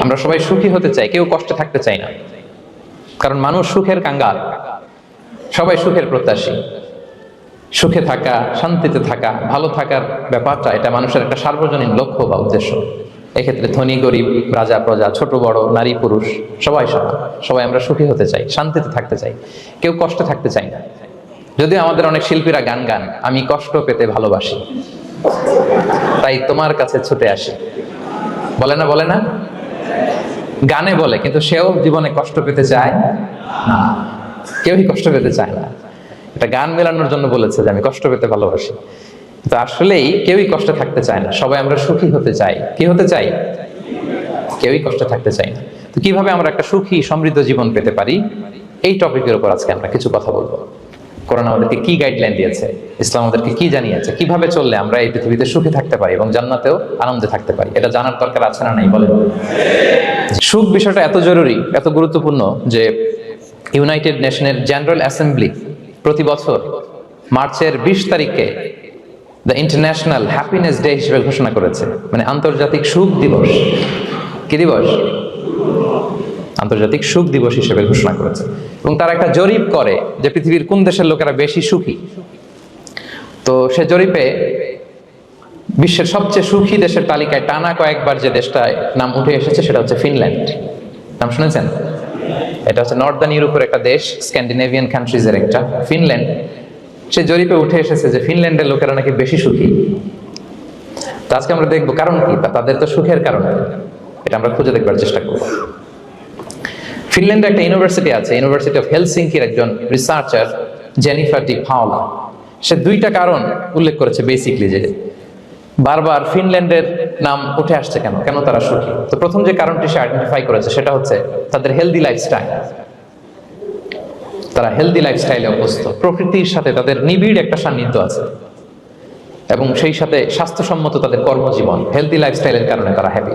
আমরা সবাই সুখী হতে চাই, কেউ কষ্টে থাকতে চাই না। কারণ মানুষ সুখের কাঙ্গাল। সবাই সুখের প্রত্যাশী। সুখে থাকা, শান্তিতে থাকা, ভালো থাকার ব্যাপারটা, এটা মানুষের একটা সার্বজনীন লক্ষ্য বা উদ্দেশ্য। এক্ষেত্রে ধনী, গরিব, রাজা, প্রজা, ছোট, বড়, নারী, পুরুষ, সবাই সমান। সবাই আমরা সুখী হতে চাই, শান্তিতে থাকতে চাই। কেউ কষ্টে থাকতে চাই না। যদিও আমাদের অনেক শিল্পীরা গান গান, আমি কষ্ট পেতে ভালোবাসি। তাই তোমার কাছে ছুটে আসি। বলে না বলে না? গানে বলে, কিন্তু সেও জীবনে কষ্ট পেতে চায় না। কেউই কষ্ট পেতে চায় না। এটা গান মেলানোর জন্য বলেছে যে আমি কষ্ট পেতে ভালোবাসি। তো আসলেই কেউই কষ্টে থাকতে চায় না। সবাই আমরা সুখী হতে চাই। কি হতে চাই? কেউই কষ্টে থাকতে চাই না। তো কীভাবে আমরা একটা সুখী, সমৃদ্ধ জীবন পেতে পারি? এই টপিকের উপর আজকে আমরা কিছু কথা বলব। করোনা আমাদেরকে কি গাইডলাইন দিয়েছে? ইসলাম আমাদেরকে কি জানিয়েছে? কীভাবে চললে আমরা এই পৃথিবীতে সুখী থাকতে পারি এবং জান্নাতেও আনন্দে থাকতে পারি? এটা জানার দরকার আছে না নাই? বলেন। সুখ বিষয়টা এত জরুরি, এত গুরুত্বপূর্ণ যে ইউনাইটেড নেশনের জেনারেল অ্যাসেম্বলি প্রতি বছর মার্চের বিশ তারিখে দ্য ইন্টারন্যাশনাল হ্যাপিনেস ডে হিসেবে ঘোষণা করেছে। মানে আন্তর্জাতিক সুখ দিবস। কি দিবস? আন্তর্জাতিক সুখ দিবস হিসেবে ঘোষণা করেছে। এবং তারা একটা জরিপ করে যে পৃথিবীর কোন দেশের লোকেরা বেশি সুখী? তো সে জরিপে বিশ্বের সবচেয়ে সুখী দেশের তালিকায় টানা কয়েকবার যে দেশটায় নাম উঠে এসেছে সেটা হচ্ছে ফিনল্যান্ড। নাম শুনেছেন? এটা হচ্ছে নর্দার্ন ইউরোপের একটা দেশ, স্ক্যান্ডিনেভিয়ান কান্ট্রিজের একটা। ফিনল্যান্ড, সে জরিপে উঠে এসেছে যে ফিনল্যান্ডের লোকেরা নাকি বেশি সুখী। তো আজকে আমরা দেখব কারণ কি তাদের তো সুখের কারণ। এটা আমরা খুঁজে দেখবার চেষ্টা করব। ফিনল্যান্ডে একটা ইউনিভার্সিটি আছে, ইউনিভার্সিটি অফ হেলসিঙ্কির একজন রিসার্চার জেনিফার ডি ফাওলা সে দুইটা কারণ উল্লেখ করেছে বেসিকলি যে বারবার ফিনল্যান্ডের নাম উঠে আসছে কেন? কেন তারা সুখী? তো প্রথম যে কারণটি সে আইডেন্টিফাই করেছে সেটা হচ্ছে তাদের হেলদি লাইফস্টাইল তারা হেলদি লাইফস্টাইলে অভ্যস্ত। প্রকৃতির সাথে তাদের নিবিড় একটা সান্নিধ্য আছে। এবং সেই সাথে স্বাস্থ্যসম্মত তাদের কর্মজীবন হেলদি লাইফস্টাইলের কারণে তারা happy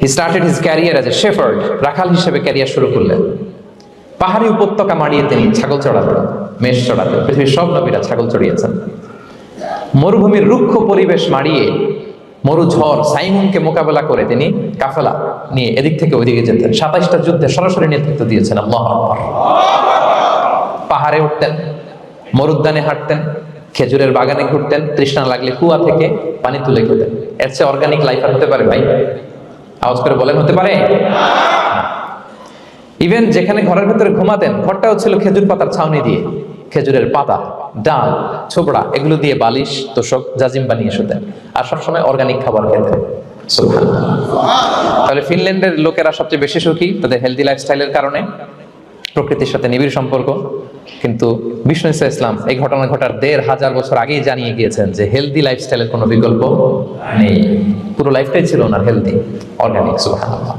he started his career as a shepherd রাখাল হিসেবে ক্যারিয়ার শুরু করলেন। পাহাড়ি উপত্যকা মারিয়ে তিনি ছাগল চড়াতেন, মেষ চড়াতেন, পৃথিবীর সব নবীরা ছাগল চড়িয়েছেন। মরুভূমির রুক্ষ পরিবেশ মারিয়ে মরু ঝড় সাইমুনকে মোকাবেলা করে তিনি কাফেলা নিয়ে এদিক থেকে ওইদিকে যেতেন। সাতাইশটা যুদ্ধে সরাসরি নেতৃত্ব দিয়েছেন পাহাড়ে উঠতেন, মরুদ্যানে হাঁটতেন, খেজুরের বাগানে ঘুরতেন, তৃষ্ণা লাগলে কুয়া থেকে পানি তুলে খেতেন। এর চেয়ে অর্গানিক লাইফ হতে পারে ভাই। আওয়াজ করে বলেন, হতে পারে? ইভেন যেখানে ঘরের ভেতরে ঘুমাতেন, ঘরটাও ছিল খেজুর পাতার ছাউনি দিয়ে। খেজুরের পাতা, ডাল, ছোবড়া, এগুলো দিয়ে বালিশ, তোষক, জাজিম বানিয়ে শুতেন। আর সবসময় অর্গানিক খাবার খেতেন। তাহলে ফিনল্যান্ডের লোকেরা সবচেয়ে বেশি সুখী তাদের হেলদি লাইফস্টাইলের কারণে? প্রকৃতির সাথে নিবিড় সম্পর্ক, কিন্তু বিষ্ণু ইসা ইসলাম এই ঘটনা ঘটার দেড় হাজার বছর আগেই জানিয়ে গিয়েছেন যে হেলদি লাইফস্টাইলের কোনো বিকল্প নেই। পুরো লাইফটাই ছিল ওনার হেলদি অর্গানিক সুবহানাল্লাহ।